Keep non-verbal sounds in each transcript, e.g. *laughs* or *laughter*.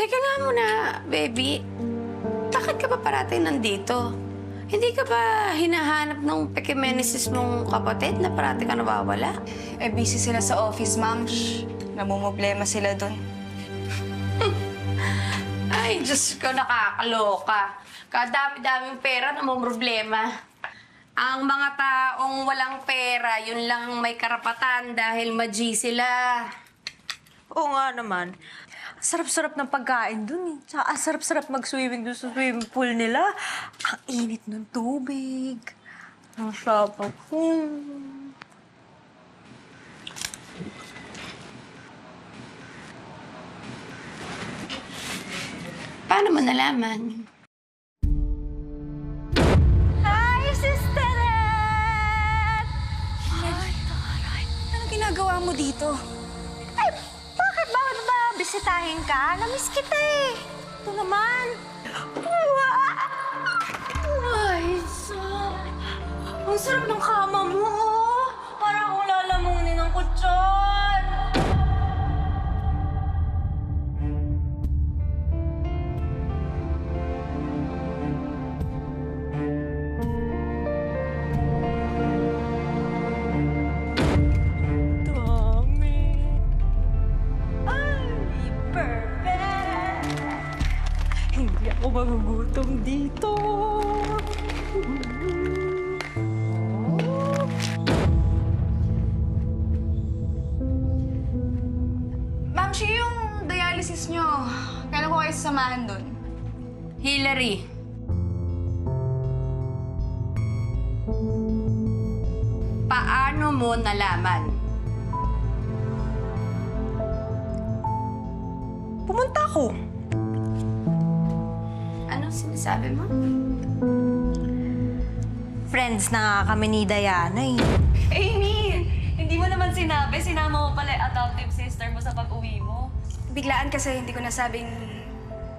Teka nga muna, baby. Bakit ka pa parating nandito? Hindi ka ba hinahanap ng pekimenesis mong kapatid na parati ka nawawala? Eh, busy sila sa office, ma'am. Shh. Namumblema sila dun. *laughs* Ay, Diyos ko, nakakaloka. Kadami-daming pera na mong problema. Ang mga taong walang pera, yun lang may karapatan dahil maji sila. Oo nga naman. Sarap-sarap ng pagkain dun eh. Tsaka ang sarap-sarap mag-swimming dun sa swimming pool nila. Ang init ng tubig. Ang sarap. Hmm. Paano mo nalaman? Hi, Sister taray. Ano ginagawa mo dito? Bisitahin ka? Namiss kita eh. Ito naman. Ay, so... Ang sarap ng kama mo, magugutom dito. Ma'am, siya yung dialysis nyo. Kailan ko kayo sasamahan dun? Hillary. Paano mo nalaman? Pumunta ako. Anong sinasabi mo? Friends na nga kami ni Diana eh. Amy! Hindi mo naman sinabi, sinama mo pala yung adoptive sister mo sa pag-uwi mo. Biglaan kasi hindi ko nasabing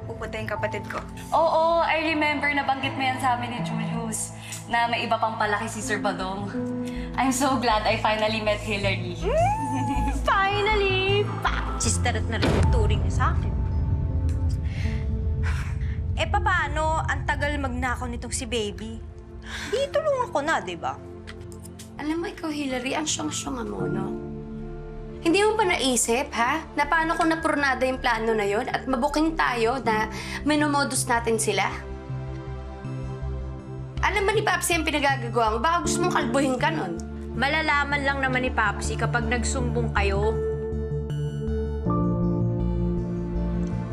pupunta yung kapatid ko. Oo, I remember na banggit mo yan sa amin ni Julius na may iba pang palaki si Sir Badong. I'm so glad I finally met Hillary. Finally! Pa! Sister at na rin yung turing niya sa akin. Eh, paano ang tagal magnakaw nitong si Baby? Di tulungan ko na, di ba? Alam mo, ikaw, Hillary, ang syong-syong mo, no? Hindi mo ba naisip, ha? Na paano kung napurnada yung plano na yon at mabuking tayo na minomodus natin sila? Alam ba ni Papsi ang pinagagagawa mo? Baka gusto mong kalbuhin ka nun. Malalaman lang naman ni Papsi kapag nagsumbong kayo.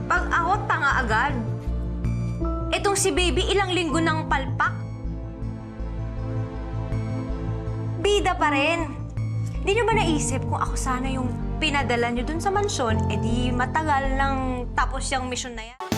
Pag ako, tanga agad. Etong si Baby, ilang linggo ng palpak. Bida pa rin. Hindi nyo ba naisip kung ako sana yung pinadala nyo dun sa mansyon, edi matagal nang tapos yung mission na yan?